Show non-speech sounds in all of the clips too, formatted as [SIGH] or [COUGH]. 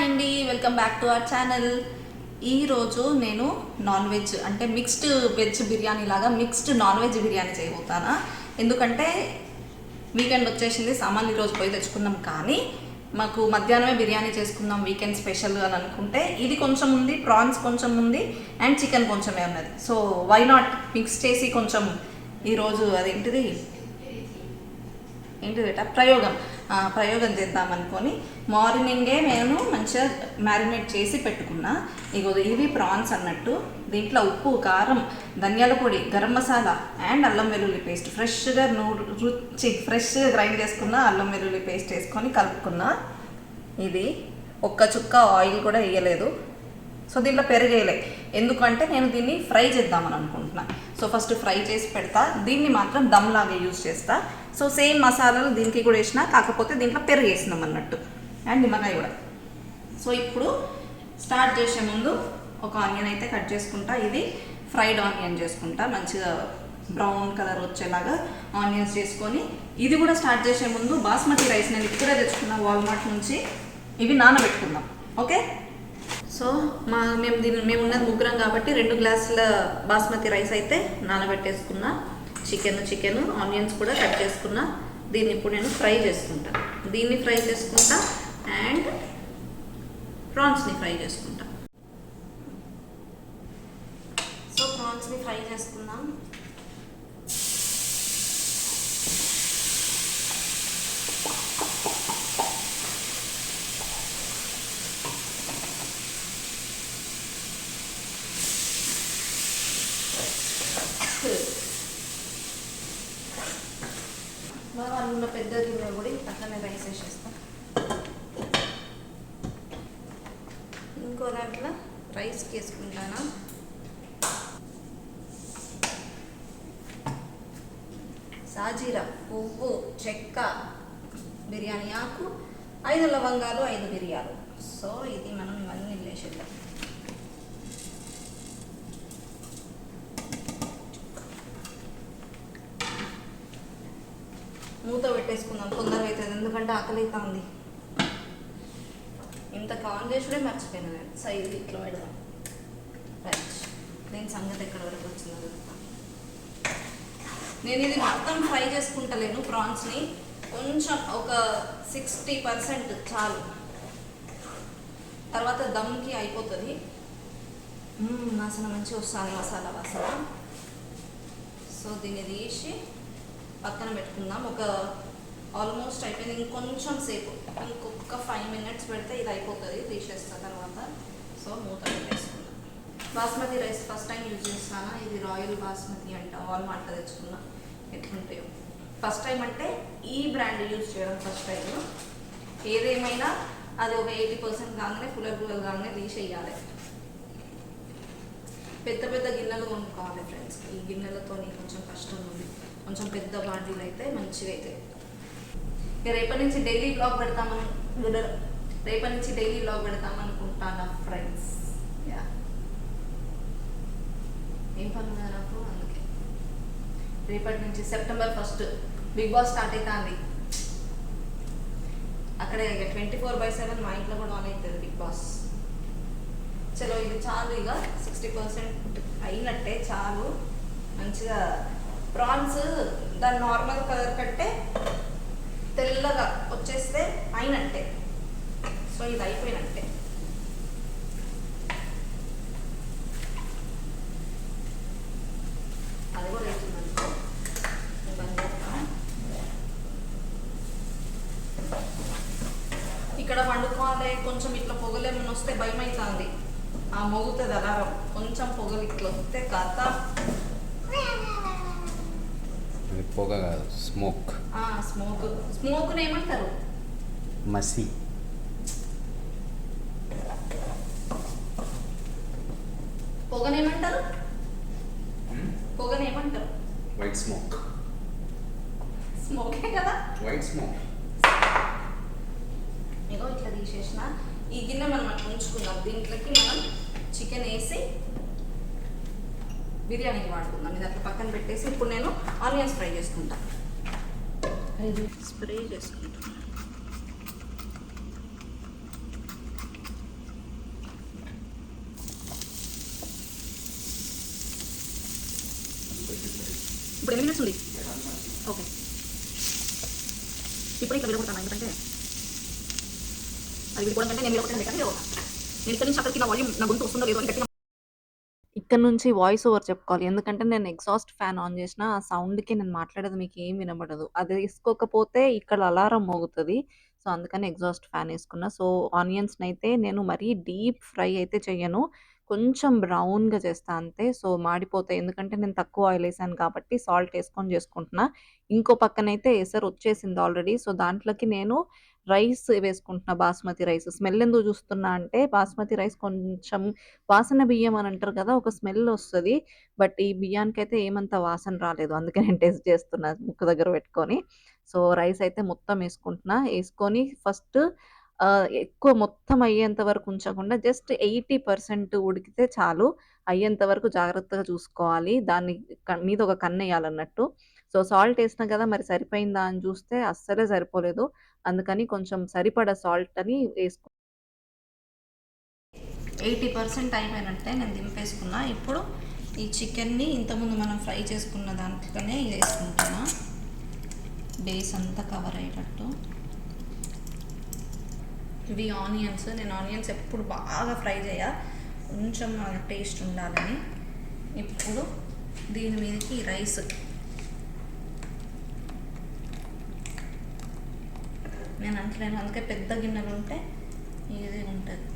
Hi అండి welcome back to our channel. ఈరోజు నేను నాన్ వెజ్ అంటే మిక్స్డ్ వెజ్ బిర్యానీ లాగా మిక్స్డ్ నాన్ వెజ్ బిర్యానీ చేయబోతానా. ఎందుకంటే వీకెండ్ వచ్చేసింది సామాన్య రోజు పోయి తెచ్చుకున్నాం. కానీ మాకు మధ్యాహ్నమే బిర్యానీ చేసుకుందాం వీకెండ్ స్పెషల్ అని అనుకుంటే ఇది కొంచెం ఉంది ప్రాన్స్ కొంచెం ఉంది అండ్ చికెన్ కొంచెమే ఉన్నది సో వై నాట్ మిక్స్ చేసి కొంచెం ఈరోజు అదేంటిది? ఏంటిదట ప్రయోగం. ప్రయోగం చేద్దాం అనుకొని మార్నింగే నేను మంచిగా మ్యారినేట్ చేసి పెట్టుకున్నా. ఇగో ఇవి ప్రాన్స్ అన్నట్టు. దీంట్లో ఉప్పు కారం ధనియాల పొడి గరం మసాలా అండ్ అల్లం వెల్లుల్లి పేస్ట్. ఫ్రెష్గా నూ రుచి ఫ్రెష్గా గ్రైండ్ చేసుకున్న అల్లం వెల్లుల్లి పేస్ట్ వేసుకొని కలుపుకున్నా. ఇది ఒక్క చుక్క ఆయిల్ కూడా వేయలేదు. సో దీంట్లో పెరిగేయలే ఎందుకంటే నేను దీన్ని ఫ్రై చేద్దామని అనుకుంటున్నాను సో ఫస్ట్ ఫ్రై చేసి పెడతా. దీన్ని మాత్రం దమ్ లాగా యూజ్ చేస్తా. సో సేమ్ మసాలాలు దీనికి కూడా వేసిన కాకపోతే దీంట్లో పెరుగు వేసినాం అన్నట్టు. అండ్ నిమ్మకాయ కూడా. సో ఇప్పుడు స్టార్ట్ చేసే ముందు ఒక ఆనియన్ అయితే కట్ చేసుకుంటా. ఇది ఫ్రైడ్ ఆనియన్ చేసుకుంటా. మంచిగా బ్రౌన్ కలర్ వచ్చేలాగా ఆనియన్స్ చేసుకొని ఇది కూడా స్టార్ట్ చేసే ముందు బాస్మతి రైస్ నేను ఇప్పుడే తెచ్చుకున్నా వాల్మార్ట్ నుంచి ఇవి నానబెట్టుకుందాం. ఓకే? సో మా మేము దీని మేము ఉన్నది ముగ్గురం కాబట్టి రెండు గ్లాసుల బాస్మతి రైస్ అయితే నానబెట్టేసుకున్నా చికెన్ చికెన్ ఆనియన్స్ కూడా కట్ చేసుకున్నా దీన్ని ఇప్పుడు నేను ఫ్రై చేసుకుంటా. దీన్ని ఫ్రై చేసుకుంటా అండ్ ప్రాన్స్ని ఫ్రై చేసుకుంటా. సో ప్రాన్స్ని ఫ్రై చేసుకుందాం వాళ్ళు ఉన్న గిన్నె కూడా అట్లనే రైస్ వేసేస్తాం ఇంకో దాంట్లో రైస్ వేసుకుంటాను సాజీరా పువ్వు చెక్క బిర్యానీ ఆకు ఐదు లవంగాలు ఐదు బిర్యాలు సో ఇది మనం ఇవన్నీ వేసేద్దాం మూత పెట్టేసుకుందాం తొందరగా అవుతుంది ఎందుకంటే ఆకలి అవుతా ఉంది ఇంత కాన్ చేసుడే మర్చిపోయినా నేను. సైజ్ ఇట్లా పెడదాం. రైట్. నేను సంగతి ఎక్కడ వరకు వచ్చిందో నేను ఇది మొత్తం ఫ్రై చేసుకుంటలేను ప్రాన్స్ని. కొంచెం ఒక సిక్స్టీ పర్సెంట్ చాలు. తర్వాత దమ్కి అయిపోతుంది. మసాలా మంచిగా వస్తుంది మసాలా మసాలా సో దీన్ని తీసి పక్కన పెట్టుకుందాం. ఒక ఆల్మోస్ట్ అయిపోయింది. ఇంకొంచెం సేపు ఇంకొక ఫైవ్ మినిట్స్ పెడితే ఇది అయిపోతుంది తీసేస్తా తర్వాత. సో మూత పెట్టేసుకుందాం. Basmati rice first time use చేస్తానా? ఇది రాయల్ బాస్మతి అంట. వాల్మార్ట్ తెచ్చుకున్నా. ఎట్లుంటాయో. ఫస్ట్ టైం అంటే ఈ బ్రాండ్ యూజ్ చేయడం ఫస్ట్ టైం. ఏదేమైనా అది ఒక ఎయిటీ పర్సెంట్ కాగానే పుల్లలు పుల్లలు కాగానే తీసేయాలి. పెద్ద పెద్ద గిన్నెలు కొనుక్కోవాలి ఫ్రెండ్స్ ఈ గిన్నెలతో కొంచెం కష్టం ఉంది. కొంచెం పెద్ద బాటిల్ అయితే మంచిగా అయితే ఇక రేపటి నుంచి డైలీ బ్లాగ్ పెడతామని రేపటి నుంచి డైలీ బ్లాగ్ పెడతామనుకుంటాను ఫ్రెండ్స్ యా ఏం పని నాకు అందుకే. రేపటి నుంచి September first big boss start అవుతుంది అక్కడే ఇక ట్వంటీ ఫోర్ బై సెవెన్ మా ఇంట్లో కూడా ఆన్ అవుతుంది బిగ్ బాస్ చలో ఇది చాలు ఇక సిక్స్టీ పర్సెంట్ అయినట్టే చాలు. మంచిగా ప్రాన్స్ దాని నార్మల్ కలర్ కంటే తెల్లగా వచ్చేస్తే అయినట్టే. సో ఇది అయిపోయినట్టే. అది కూడా అవుతుందనుకో ఇక్కడ వండుకోవాలి కొంచెం ఇట్లా పొగలేమని వస్తే భయం అవుతుంది ఆ మొగుతుంది అలారం. కొంచెం పొగలు ఇట్లా వస్తే కథ. పొగ కాదు స్మోక్ స్మోక్ స్మోక్ని ఏమంటారు? మసి. పొగనేమంటారు పొగనేమంటారు వైట్ స్మోక్ స్మోకే కదా? వైట్ స్మోక్ ఇగో ఇట్లా తీసేసిన. ఈ గిన్నె మనం అట్లా ఉంచుకుందాం. దీంట్లోకి మనం చికెన్ వేసి బిర్యానీకి వాడుకుందాం. ఇది అట్లా పక్కన పెట్టేసి ఇప్పుడు నేను ఆనియన్స్ ఫ్రై చేసుకుంటాను స్ప్రే చేసుకుంటాను ఇప్పుడు ఎన్ని మినిట్స్ ఉంది? ఓకే ఇప్పుడు ఇక్కడ విడగొడతాను ఎందుకంటే అది విడిపోవడం కంటే నేను విడగొట్టడం నేను ఇక్కడ నుంచి అక్కడికి నా వాల్యూమ్ నా గొంతు వస్తుందో లేదో అని ఇక్కడ నుంచి వాయిస్ ఓవర్ చెప్పుకోవాలి. ఎందుకంటే నేను ఎగ్జాస్ట్ ఫ్యాన్ ఆన్ చేసిన ఆ సౌండ్కి నేను మాట్లాడేది మీకు ఏం వినబడదు. అది వేసుకోకపోతే ఇక్కడ అలారం మోగుతుంది. సో అందుకని ఎగ్జాస్ట్ ఫ్యాన్ వేసుకున్నా. సో ఆనియన్స్ని అయితే నేను మరీ డీప్ ఫ్రై అయితే చెయ్యను. కొంచెం బ్రౌన్గా చేస్తా అంతే సో మాడిపోతాయి. ఎందుకంటే నేను తక్కువ ఆయిల్ వేసాను కాబట్టి సాల్ట్ వేసుకొని చేసుకుంటున్నా. ఇంకో పక్కనైతే ఎసరు వచ్చేసింది ఆల్రెడీ. సో దాంట్లోకి నేను రైస్ వేసుకుంటున్నా బాస్మతి రైస్. స్మెల్ ఎందుకు చూస్తున్నా అంటే బాస్మతి రైస్ కొంచెం వాసన బియ్యం అని అంటారు కదా ఒక స్మెల్ వస్తుంది. బట్ ఈ బియ్యానికి అయితే ఏమంత వాసన రాలేదు. అందుకే నేను టేస్ట్ చేస్తున్నా ముక్కు దగ్గర పెట్టుకొని. సో రైస్ అయితే మొత్తం వేసుకుంటున్నా. వేసుకొని ఫస్ట్ ఎక్కువ మొత్తం అయ్యేంత వరకు ఉంచకుండా జస్ట్ ఎయిటీ పర్సెంట్ ఉడికితే చాలు. అయ్యేంత వరకు జాగ్రత్తగా చూసుకోవాలి. దాన్ని మీద ఒక కన్నేయాలన్నట్టు సో సాల్ట్ వేసినా కదా మరి సరిపోయిందా అని చూస్తే అస్సలే సరిపోలేదు. అందుకని కొంచెం సరిపడా సాల్ట్ అని వేసుకు ఎయిటీ పర్సెంట్ అయిపోయినట్టే నేను దింపేసుకున్నా. ఇప్పుడు ఈ చికెన్ని ఇంతకుముందు మనం ఫ్రై చేసుకున్న దాంట్లోనే వేసుకుంటున్నా. బేస్ అంతా కవర్ అయ్యేటట్టు. ఇవి ఆనియన్స్. నేను ఆనియన్స్ ఎప్పుడు బాగా ఫ్రై చేయ. కొంచెం టేస్ట్ ఉండాలని. ఇప్పుడు దీని మీదకి రైస్. నేను అంటలేను అందుకే పెద్ద గిన్నెలు ఉంటే ఈజీగా ఉంటుంది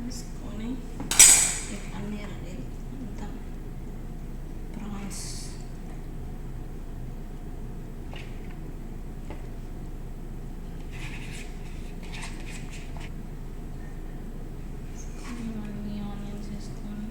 వేసుకొని ఈ పన్నీర్ అనేది అంతా ప్రాన్స్ ఇవన్నీ ఆనియన్స్ వేసుకొని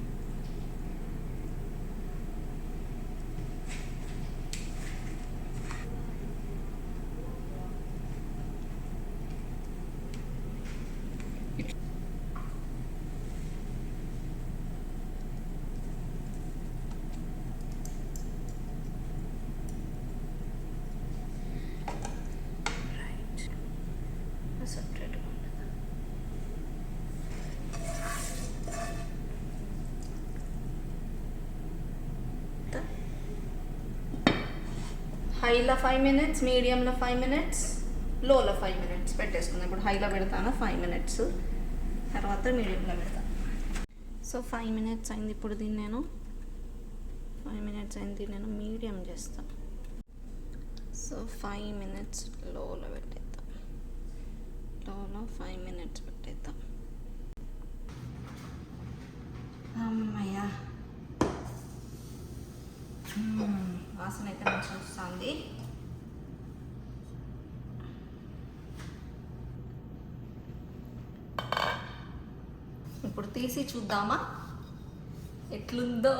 రైట్ సపరేట్గా ఉండదు హైలో ఫైవ్ మినిట్స్ మీడియంలో ఫైవ్ మినిట్స్ లోలో ఫైవ్ మినిట్స్ పెట్టేసుకుందాం. ఇప్పుడు హైలో పెడతాను? Five minutes. తర్వాత మీడియంలో పెడతాను సో ఫైవ్ మినిట్స్ అయింది ఇప్పుడు దీన్ని నేను ఫైవ్ మినిట్స్ అయింది నేను మీడియం చేస్తాను సో ఫైవ్ మినిట్స్ లోలో పెట్టేద్దాం. లోలో ఫైవ్ మినిట్స్ పెట్టేద్దాం. అమ్మయ్యా. వాసన అయితే మంచిగా వస్తుంది. ఇప్పుడు తీసి చూద్దామా? ఎట్లుందో?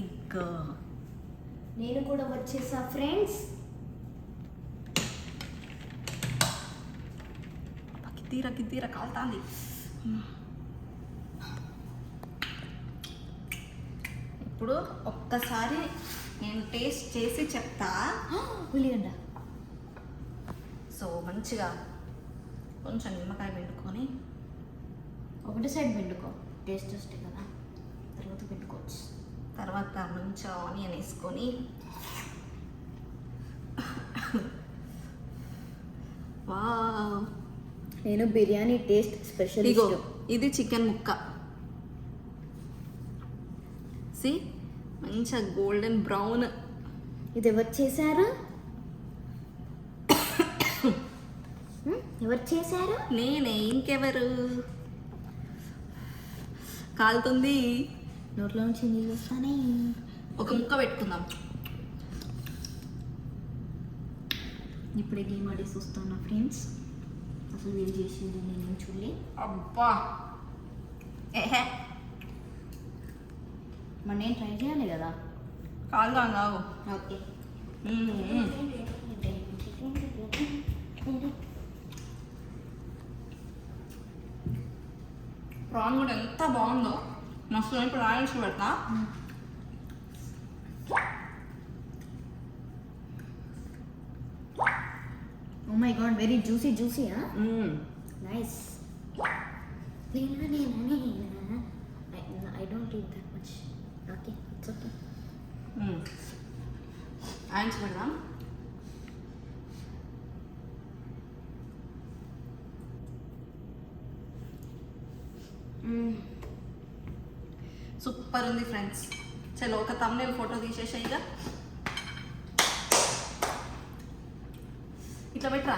ఇగ్గో నేను కూడా వచ్చేసా ఫ్రెండ్స్ కితీర కితీర కాలుతాంది. ఇప్పుడు ఒక్కసారి నేను టేస్ట్ చేసి చెప్తా. [GASPS] ఉల్లిగడ్డ సో మంచిగా కొంచెం నిమ్మకాయ పిండుకొని ఒకటి సైడ్ పిండుకో. టేస్ట్ వస్తాయి కదా. తర్వాత పిండుకోవచ్చు. తర్వాత మంచిగా ఆనియన్ వేసుకొని వావ్. నేను బిర్యానీ టేస్ట్ ఇగో స్పెషలిస్ట్ ఇది చికెన్ ముక్క. సి మంచిగా గోల్డెన్ బ్రౌన్. ఇది ఎవరు చేశారు? ఎవరు చేశారు? నేనే ఇంకెవరు? కాలుతుంది. నోట్లో నుంచి నీళ్ళు వస్తానే. ఒక ముక్క పెట్టుకుందాం. ఇప్పుడే గేమ్ ఆడేసి వస్తాను ఫ్రెండ్స్. అసలు వీళ్ళు చేసింది నేనేం చూడలే. అబ్బా! ఏహే మరి నేను ట్రై చేయాలి కదా? కాదు కాదు కాదు ఓకే. ప్రాన్ కూడా ఎంత బాగుందో. మస్తు ఇప్పుడు ఆయిల్స్ పెడతా. ఓ my god very juicy juicy. Nice I don't eat that much okay it's okay. Oils పెడదాం. సూపర్ ఉంది ఫ్రెండ్స్. చలో ఒక తమ్నేల్ ఫోటో తీసేసాయిగా ఇట్లా పెట్టరా?